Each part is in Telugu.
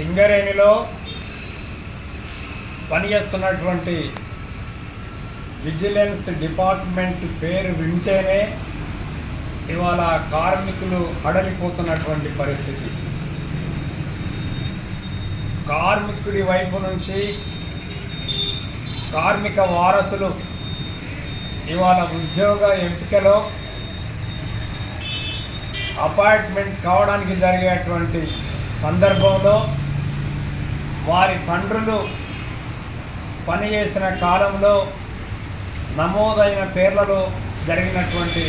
సింగరేణిలో పనిచేస్తున్నటువంటి విజిలెన్స్ డిపార్ట్మెంట్ పేరు వింటేనే ఇవాళ కార్మికులు హడలిపోతున్నటువంటి పరిస్థితి. కార్మికుడి వైపు నుంచి కార్మిక వారసులు ఇవాళ ఉద్యోగ ఎంపికలో అపాయింట్మెంట్ కావడానికి జరిగేటువంటి సందర్భంలో వారి తండ్రులు పనిచేసిన కాలంలో నమోదైన పేర్లలో జరిగినటువంటి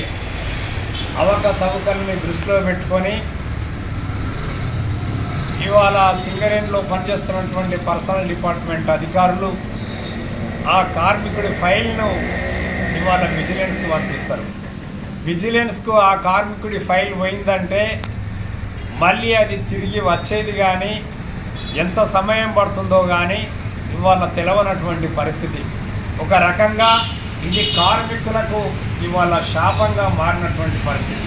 అవకతవకల్ని దృష్టిలో పెట్టుకొని ఇవాళ సింగరేణిలో పనిచేస్తున్నటువంటి పర్సనల్ డిపార్ట్మెంట్ అధికారులు ఆ కార్మికుడి ఫైల్ను ఇవాళ విజిలెన్స్కి పంపిస్తారు. విజిలెన్స్కు ఆ కార్మికుడి ఫైల్ పోయిందంటే మళ్ళీ అది తిరిగి వచ్చేది కానీ ఎంత సమయం పడుతుందో కానీ ఇవాళ తెలవనటువంటి పరిస్థితి. ఒక రకంగా ఇది కార్మికులకు ఇవాళ శాపంగా మారినటువంటి పరిస్థితి.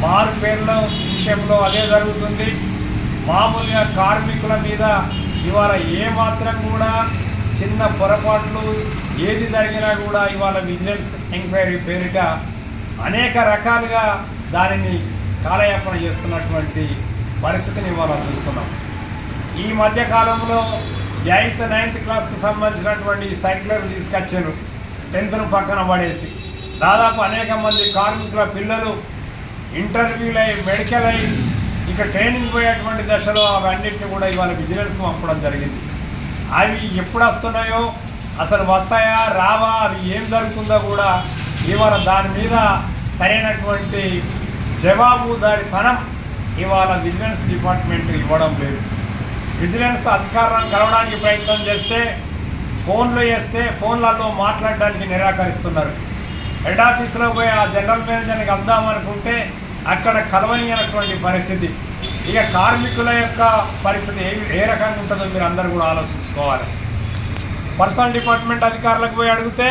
మారు పేర్ల విషయంలో అదే జరుగుతుంది. మామూలుగా కార్మికుల మీద ఇవాళ ఏమాత్రం కూడా చిన్న పొరపాట్లు ఏది జరిగినా కూడా ఇవాళ విజిలెన్స్ ఎంక్వైరీ పేరిట అనేక రకాలుగా దానిని కాలయాపన చేస్తున్నటువంటి పరిస్థితిని ఇవాళ చూస్తున్నాం. ఈ మధ్యకాలంలో ఎయిత్ నైన్త్ క్లాస్కి సంబంధించినటువంటి సైక్లర్ తీసుకొచ్చారు. టెన్త్ను పక్కన పడేసి. దాదాపు అనేక మంది కార్మికుల పిల్లలు ఇంటర్వ్యూలు అయి మెడికల్ అయి ఇక ట్రైనింగ్ పోయేటువంటి దశలో అవన్నిటిని కూడా ఇవాళ విజిలెన్స్కి పంపడం జరిగింది. అవి ఎప్పుడు వస్తున్నాయో అసలు వస్తాయా రావా అవి ఏం జరుగుతుందో కూడా ఇవాళ దాని మీద సరైనటువంటి జవాబుదారితనం ఇవాళ విజిలెన్స్ డిపార్ట్మెంట్ ఇవ్వడం లేదు. విజిలెన్స్ అధికారులను కలవడానికి ప్రయత్నం చేస్తే ఫోన్లో చేస్తే ఫోన్లలో మాట్లాడడానికి నిరాకరిస్తున్నారు. హెడ్ ఆఫీస్లో పోయి ఆ జనరల్ మేనేజర్ని కలుద్దామనుకుంటే అక్కడ కలవనియనటువంటి పరిస్థితి. ఇక కార్మికుల యొక్క పరిస్థితి ఏ ఏ రకంగా ఉంటుందో మీరు అందరూ కూడా ఆలోచించుకోవాలి. పర్సనల్ డిపార్ట్మెంట్ అధికారులకు పోయి అడిగితే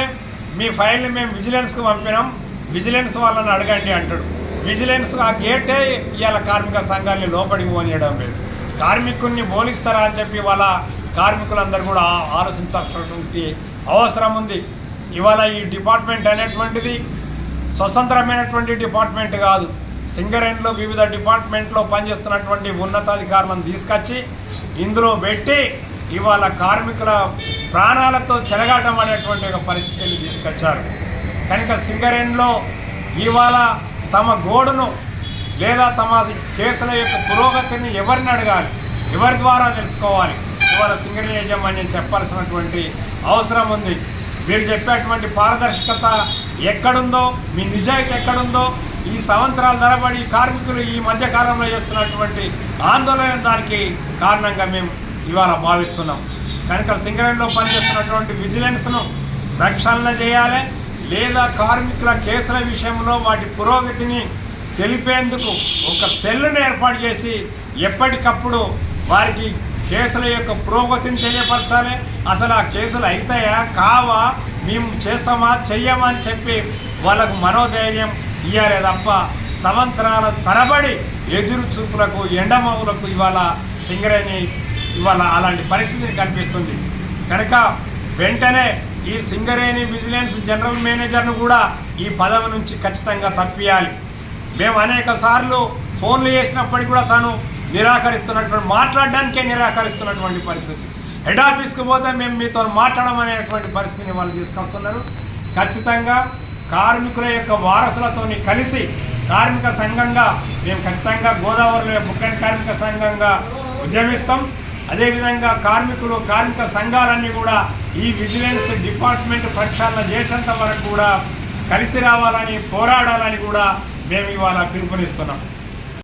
మీ ఫైల్ని మేము విజిలెన్స్కి పంపినాం విజిలెన్స్ వాళ్ళని అడగండి అంటాడు. విజిలెన్స్ ఆ గేటే ఇవాళ కార్మిక సంఘాన్ని లోపలికి పోనీయడం లేదు. కార్మికుల్ని బోలిస్తారా అని చెప్పి వాళ్ళ కార్మికులందరూ కూడా ఆలోచించాల్సినటువంటి అవసరం ఉంది. ఇవాళ ఈ డిపార్ట్మెంట్ అనేటువంటిది స్వతంత్రమైనటువంటి డిపార్ట్మెంట్ కాదు. సింగరేణిలో వివిధ డిపార్ట్మెంట్లో పనిచేస్తున్నటువంటి ఉన్నతాధికారులను తీసుకొచ్చి ఇందులో పెట్టి ఇవాళ కార్మికుల ప్రాణాలతో చెలగాటం అనేటువంటి ఒక పరిస్థితిని తీసుకొచ్చారు. కనుక సింగరేణిలో ఇవాళ తమ గోడును లేదా తమ కేసుల యొక్క పురోగతిని ఎవరిని అడగాలి? ఎవరి ద్వారా తెలుసుకోవాలి? ఇవాళ సింగరేణి యాజమాన్యం చెప్పాల్సినటువంటి అవసరం ఉంది. మీరు చెప్పేటువంటి పారదర్శకత ఎక్కడుందో మీ నిజాయితీ ఎక్కడుందో ఈ సంవత్సరాల తరబడి కార్మికులు ఈ మధ్య కాలంలో చేస్తున్నటువంటి ఆందోళన దానికి కారణంగా మేము ఇవాళ భావిస్తున్నాం. కనుక సింగరేణిలో పనిచేస్తున్నటువంటి విజిలెన్స్ను ప్రక్షాళన చేయాలి లేదా కార్మికుల కేసుల విషయంలో వాటి పురోగతిని తెలిపేందుకు ఒక సెల్లును ఏర్పాటు చేసి ఎప్పటికప్పుడు వారికి కేసుల యొక్క పురోగతిని తెలియపరచాలి. అసలు ఆ కేసులు అవుతాయా కావా? మేము చేస్తామా? చెయ్యమా అని చెప్పి వాళ్ళకు మనోధైర్యం ఇవ్వాలి తప్ప సంవత్సరాల తరబడి ఎదురు చూపులకు ఎండమవులకు ఇవాళ సింగరేణి ఇవాళ అలాంటి పరిస్థితిని కనిపిస్తుంది కనుక వెంటనే ఈ సింగరేణి విజిలెన్స్ జనరల్ మేనేజర్ను కూడా ఈ పదవి నుంచి ఖచ్చితంగా తప్పియాలి. మేము అనేక సార్లు ఫోన్లు చేసినప్పటికీ కూడా తను నిరాకరిస్తున్నటువంటి మాట్లాడడానికే నిరాకరిస్తున్నటువంటి పరిస్థితి. హెడ్ ఆఫీస్కి పోతే మేము మీతో మాట్లాడమనేటువంటి పరిస్థితిని వాళ్ళు తీసుకొస్తున్నారు. ఖచ్చితంగా కార్మికుల యొక్క వారసులతోని కలిసి కార్మిక సంఘంగా మేము ఖచ్చితంగా గోదావరిలో ముక్కని కార్మిక సంఘంగా ఉద్యమిస్తాం. అదేవిధంగా కార్మికులు కార్మిక సంఘాలన్నీ కూడా ఈ విజిలెన్స్ డిపార్ట్మెంట్ ప్రక్షాళన చేసేంత వరకు కూడా కలిసి రావాలని పోరాడాలని కూడా మేము ఇవాళ పిలుపునిస్తున్నాం.